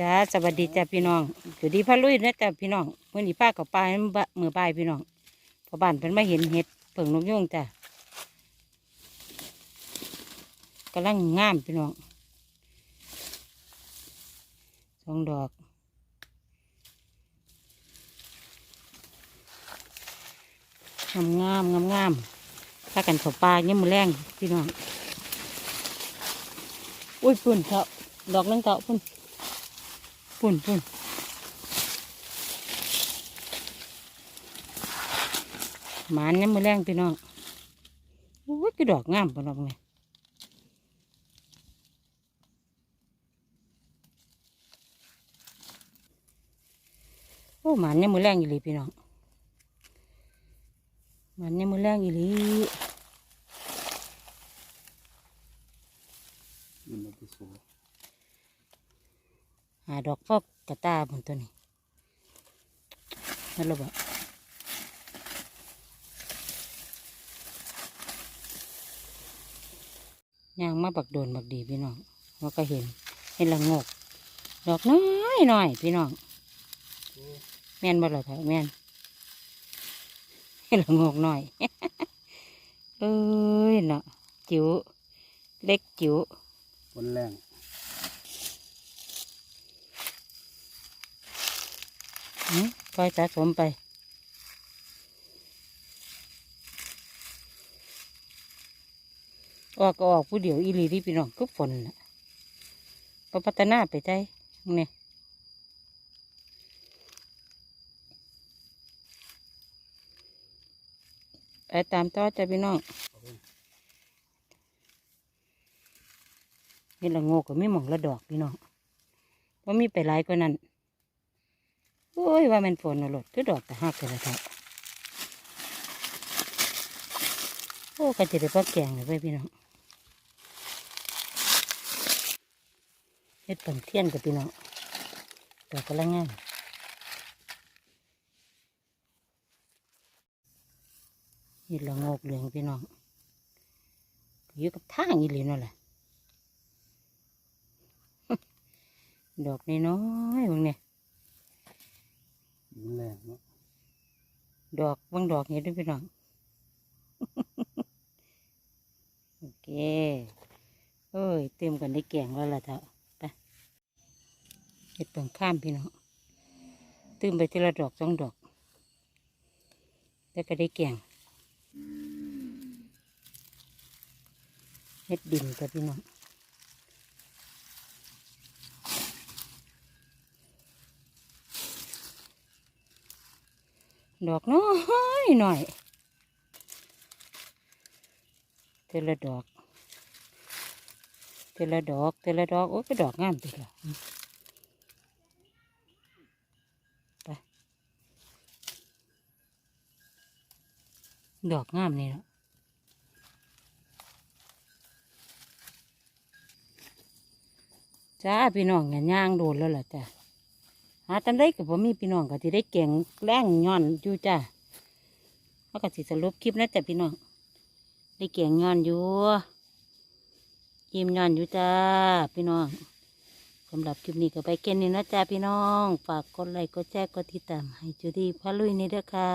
จ้าสวัสดีจ้าพี่น้องสวัสดีพ่อลุยนะจ้าพี่น้องเมื่อนี้ป้ากับป้าให้บะมือป้ายพี่น้องพอบ้านเพิ่นมาเห็นเห็ดเผิ่งนกยุงจ้ากำลังงามพี่น้องสองดอกงามงามงามงามถ้ากันเขาปลาเนี่ยมมือแรงพี่น้องอุ้ยปุ่นเถอะดอกนึงเถอะปุ่น ปุ่นปุ่นหมานยังมือแรงพี่น้องโอ้ยคือดอกงามปะน้องไงโอ้หมานยังมือแรงอีหลีพี่น้องหมานยังมือแรงอีหลีมันไมาที่สูง หาดอกพอกกระตาบนตัวนี้นั่นระบิดย่างมาบักโดนบักดีพี่น้องเราก็เห็นเห็นละงก ดอกน้อยหน้อยพี่น้องแม่นบ่ล่ะเถอะแม่นเห็นละงกหน้อยเอ้ยเนาะจิ๋วเล็กจิ๋วคนแรง อืม ปล่อยสะสมไป ออกก็ออกผู้เดียวอีหลีที่พี่น้องก็ฝนน่ะก็พัฒนาไปได้เนี่ยไปตามต่อจ้ะพี่น้องนี่ละโงกก็ไม่หมองละดอกพี่น้องว่ามีไปหลายกว่านั้น โอ้ยว่ามันฝนเอาหลดก็ดอกแต่หักแต่ละทับโอ้ก็จะได้พอแกงเลยเว้ยพี่น้องเฮ็ดปังเทียนกับพี่น้องดอกกำลังงามเฮ็ดละโงกเหลืองพี่น้องอยู่กับทางอีหลีนั่นแหละดอกน้อยๆบางเนี่ย มันแรงเนาะ ดอกบางดอกเห็นด้วยพี่น้อง โอเคเอ้ยเต็มกันได้แกงแล้วล่ะเถอะไปเห็ดเปิงข้ามพี่น้องตื้มไปทีละดอกสองดอก แล้วก็ได้แกงเห็ดดินกับพี่น้อง ดอกน้อยหน่อยเทละดอกเทละดอกเทละดอกโอ้ยก็ดอกงามติละไปดอกงามนี่ละจ้าพี่น้องอย่าย่างโดนแล้วล่ะจ้ะ หาตันได้กับผมมีพี่น้องก็ที่ได้เก่งแรงย้อนอยู่จ้าเขาก็สิสรุปคลิปนะจ้ะพี่น้องได้เก่งย้อนอยู่ยิ้มย้อนอยู่จ้าพี่น้องสำหรับคลิปนี้ก็ไปเก่นนี่นะจ้าพี่น้อง ฝากกดไลค์กดแชร์กดติดตามให้จุดีพะลุยนี่เด้อค่ะ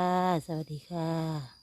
สวัสดีค่ะ